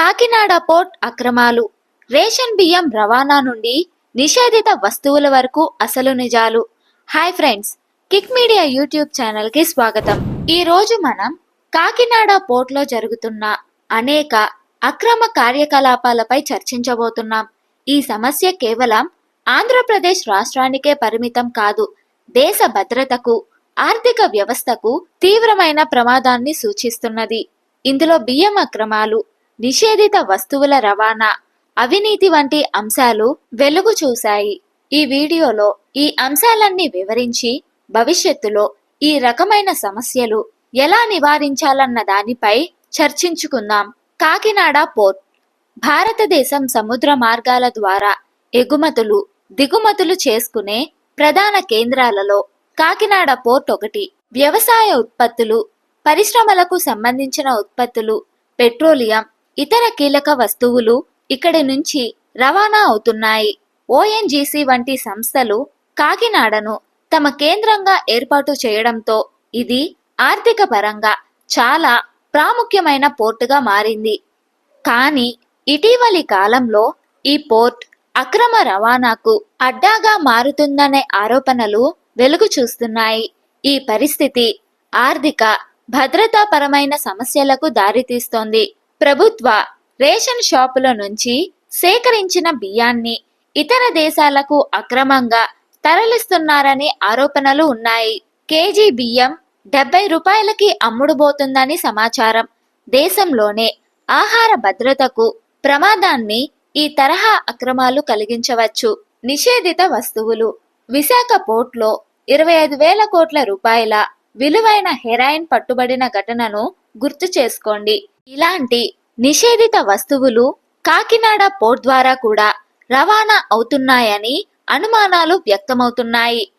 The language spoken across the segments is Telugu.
కాకినాడ పోర్ట్ అక్రమాలు. రేషన్ బియ్యం రవాణా నుండి నిషేధిత వస్తువుల వరకు అసలు నిజాలు. Hi friends kick media YouTube ఛానల్కి స్వాగతం. ఈ రోజు మనం కాకినాడ పోర్ట్లో జరుగుతున్న అనేక అక్రమ కార్యకలాపాలపై చర్చించబోతున్నాం. ఈ సమస్య కేవలం ఆంధ్రప్రదేశ్ రాష్ట్రానికే పరిమితం కాదు దేశ భద్రతకు ఆర్థిక వ్యవస్థకు తీవ్రమైన ప్రమాదాన్ని సూచిస్తున్నది. ఇందులో బియ్యం అక్రమాలు నిషేధిత వస్తువుల రవాణా అవినీతి వంటి అంశాలు వెలుగు చూశాయి. ఈ వీడియోలో ఈ అంశాలన్నీ వివరించి భవిష్యత్తులో ఈ రకమైన సమస్యలు ఎలా నివారించాలన్న దానిపై చర్చించుకుందాం. కాకినాడ పోర్ట్. భారతదేశం సముద్ర మార్గాల ద్వారా ఎగుమతులు దిగుమతులు చేసుకునే ప్రధాన కేంద్రాలలో కాకినాడ పోర్ట్ ఒకటి. వ్యవసాయ ఉత్పత్తులు పరిశ్రమలకు సంబంధించిన ఉత్పత్తులు పెట్రోలియం ఇతర కీలక వస్తువులు ఇక్కడి నుంచి రవాణా అవుతున్నాయి. ఓఎన్జీసీ వంటి సంస్థలు కాకినాడను తమ కేంద్రంగా ఏర్పాటు చేయడంతో ఇది ఆర్థిక పరంగా చాలా ప్రాముఖ్యమైన పోర్టుగా మారింది. కానీ ఇటీవలి కాలంలో ఈ పోర్ట్ అక్రమ రవాణాకు అడ్డాగా మారుతుందనే ఆరోపణలు వెలుగు చూస్తున్నాయి. ఈ పరిస్థితి ఆర్థిక భద్రతాపరమైన సమస్యలకు దారితీస్తోంది. ప్రభుత్వ రేషన్ షాపుల నుంచి సేకరించిన బియ్యాన్ని ఇతర దేశాలకు అక్రమంగా తరలిస్తున్నారనే ఆరోపణలు ఉన్నాయి. కేజీ బియ్యం డెబ్బై రూపాయలకి అమ్ముడుబోతుందని సమాచారం. దేశంలోనే ఆహార భద్రతకు ప్రమాదాన్ని ఈ తరహా అక్రమాలు కలిగించవచ్చు. నిషేధిత వస్తువులు విశాఖ పోర్ట్లో ఇరవై ఐదు వేల కోట్ల రూపాయల విలువైన హెరాయిన్ పట్టుబడిన ఘటనను గుర్తు చేసుకోండి. ఇలాంటి నిషేధిత వస్తువులు కాకినాడ పోర్ట్ ద్వారా కూడా రవాణా అవుతున్నాయని అనుమానాలు వ్యక్తమవుతున్నాయి.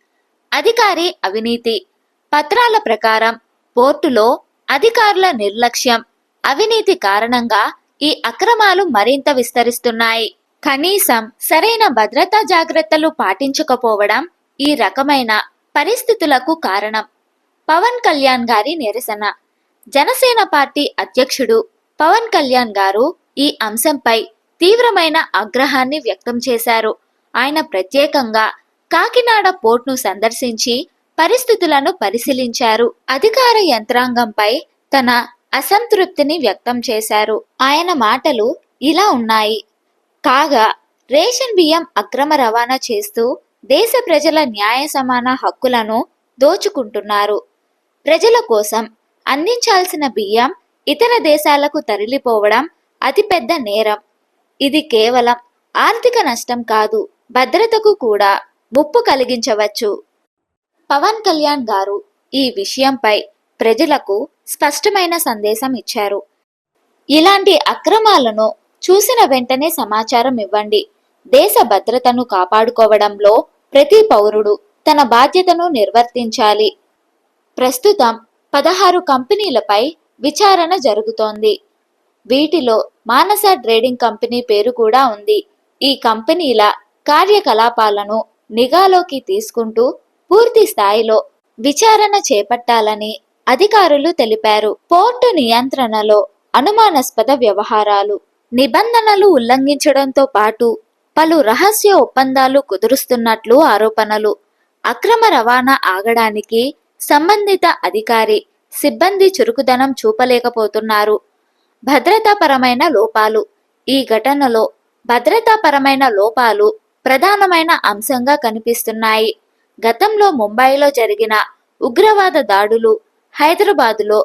అధికారి అవినీతి. పత్రాల ప్రకారం పోర్టులో అధికారుల నిర్లక్ష్యం. అవినీతి కారణంగా ఈ అక్రమాలు మరింత విస్తరిస్తున్నాయి. కనీసం సరైన భద్రతా జాగ్రత్తలు పాటించకపోవడం ఈ రకమైన పరిస్థితులకు కారణం. పవన్ కళ్యాణ్ గారి నిరసన. జనసేన పార్టీ అధ్యక్షుడు పవన్ కళ్యాణ్ గారు ఈ అంశంపై తీవ్రమైన ఆగ్రహాన్ని వ్యక్తం చేశారు. ఆయన ప్రత్యేకంగా కాకినాడ పోర్ట్ను సందర్శించి పరిస్థితులను పరిశీలించారు. అధికార యంత్రాంగంపై తన అసంతృప్తిని వ్యక్తం చేశారు. ఆయన మాటలు ఇలా ఉన్నాయి. కాగా రేషన్ బియ్యం అక్రమ రవాణా చేస్తూ దేశ ప్రజల న్యాయ సమాన హక్కులను దోచుకుంటున్నారు. ప్రజల కోసం అందించాల్సిన బియ్యం ఇతర దేశాలకు తరలిపోవడం అతిపెద్ద నేరం. ఇది కేవలం ఆర్థిక నష్టం కాదు భద్రతకు కూడా ముప్పు కలిగించవచ్చు. పవన్ కళ్యాణ్ గారు ఈ విషయంపై ప్రజలకు స్పష్టమైన సందేశం ఇచ్చారు. ఇలాంటి అక్రమాలను చూసిన వెంటనే సమాచారం ఇవ్వండి. దేశ భద్రతను కాపాడుకోవడంలో ప్రతి పౌరుడు తన బాధ్యతను నిర్వర్తించాలి. ప్రస్తుతం పదహారు కంపెనీలపై విచారణ జరుగుతోంది. వీటిలో మానస ట్రేడింగ్ కంపెనీ పేరు కూడా ఉంది. ఈ కంపెనీల కార్యకలాపాలను నిఘాలోకి తీసుకుంటూ పూర్తి స్థాయిలో విచారణ చేపట్టాలని అధికారులు తెలిపారు. పోర్టు నియంత్రణలో అనుమానాస్పద వ్యవహారాలు నిబంధనలు ఉల్లంఘించడంతో పాటు పలు రహస్య ఒప్పందాలు కుదురుస్తున్నట్లు ఆరోపణలు అక్రమ రవాణా ఆగడానికి సంబంధిత అధికారి సిబ్బంది చురుకుదనం చూపలేకపోతున్నారు. భద్రతాపరమైన లోపాలు. ఈ ఘటనలో భద్రతాపరమైన లోపాలు ప్రధానమైన అంశంగా కనిపిస్తున్నాయి. గతంలో ముంబైలో జరిగిన ఉగ్రవాద దాడులు హైదరాబాదులో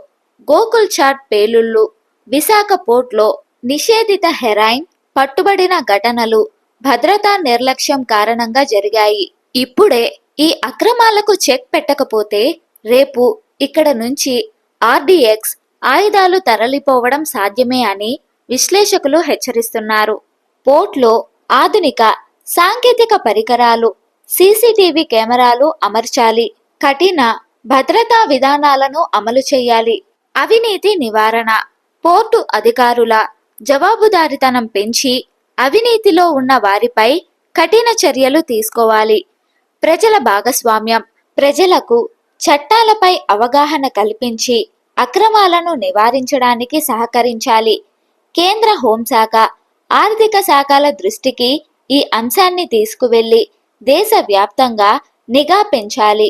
గోకుల్ చాట్ పేలుళ్ళు విశాఖ పోర్ట్లో నిషేధిత హెరాయిన్ పట్టుబడిన ఘటనలు భద్రతా నిర్లక్ష్యం కారణంగా జరిగాయి. ఇప్పుడే ఈ అక్రమాలకు చెక్ పెట్టకపోతే రేపు ఇక్కడ నుంచి ఆర్డీఎక్స్ ఆయుధాలు తరలిపోవడం సాధ్యమే అని విశ్లేషకులు హెచ్చరిస్తున్నారు. పోర్ట్లో ఆధునిక సాంకేతిక పరికరాలు సీసీటీవీ కెమెరాలు అమర్చాలి. కఠిన భద్రతా విధానాలను అమలు చేయాలి. అవినీతి నివారణ. పోర్టు అధికారుల జవాబుదారితనం పెంచి అవినీతిలో ఉన్న వారిపై కఠిన చర్యలు తీసుకోవాలి. ప్రజల భాగస్వామ్యం. ప్రజలకు చట్టాలపై అవగాహన కల్పించి అక్రమాలను నివారించడానికి సహకరించాలి. కేంద్ర హోంశాఖ ఆర్థిక శాఖల దృష్టికి ఈ అంశాన్ని తీసుకువెళ్ళి దేశవ్యాప్తంగా నిఘా పెంచాలి.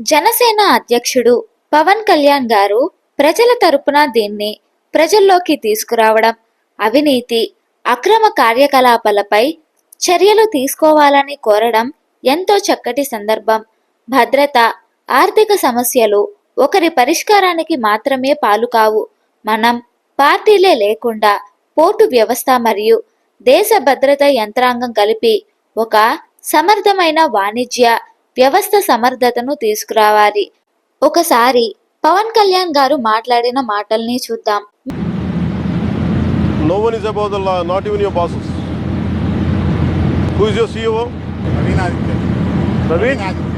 జనసేన అధ్యక్షుడు పవన్ కళ్యాణ్ గారు ప్రజల తరపున దీన్ని ప్రజల్లోకి తీసుకురావడం అవినీతి అక్రమ కార్యకలాపాలపై చర్యలు తీసుకోవాలని కోరడం ఎంతో చక్కటి సందర్భం. భద్రత ఆర్థిక సమస్యలు ఒకరి పరిష్కారానికి మాత్రమే పాలు కావు మనం పార్టీలే లేకుండా పోర్టు వ్యవస్థ మరియు దేశ భద్రత యంత్రాంగం కలిపి ఒక సమర్థమైన వాణిజ్య వ్యవస్థ సమర్థతను తీసుకురావాలి ఒకసారి పవన్ కళ్యాణ్ గారు మాట్లాడిన మాటల్ని చూద్దాం No one is above the law, not even your bosses. Who is your CEO? Praveen Aditya. Praveen? Aditya.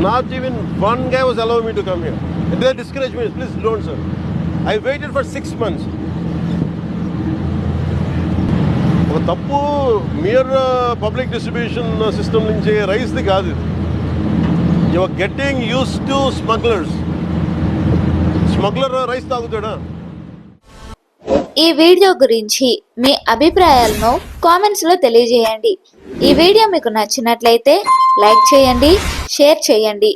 not even one guy was allowing me to come here. If they discourage me, please don't, sir. I waited for six months. ఒక తప్పు మియర్ పబ్లిక్ డిస్ట్రిబ్యూషన్ సిస్టమ్ నుంచి రైస్ది కాదు ఇది your getting use to smugglers smuggler rice తాగుతాడా ఈ వీడియో గురించి మీ అభిప్రాయాలను కామెంట్స్లో తెలియజేయండి ఈ వీడియో మీకు నచ్చినట్లయితే లైక్ చేయండి షేర్ చేయండి.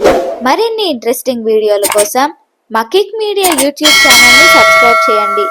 మరిన్ని ఇంట్రెస్టింగ్ వీడియోల కోసం మా కిక్ మీడియా యూట్యూబ్ ఛానల్ని సబ్స్క్రైబ్ చేయండి.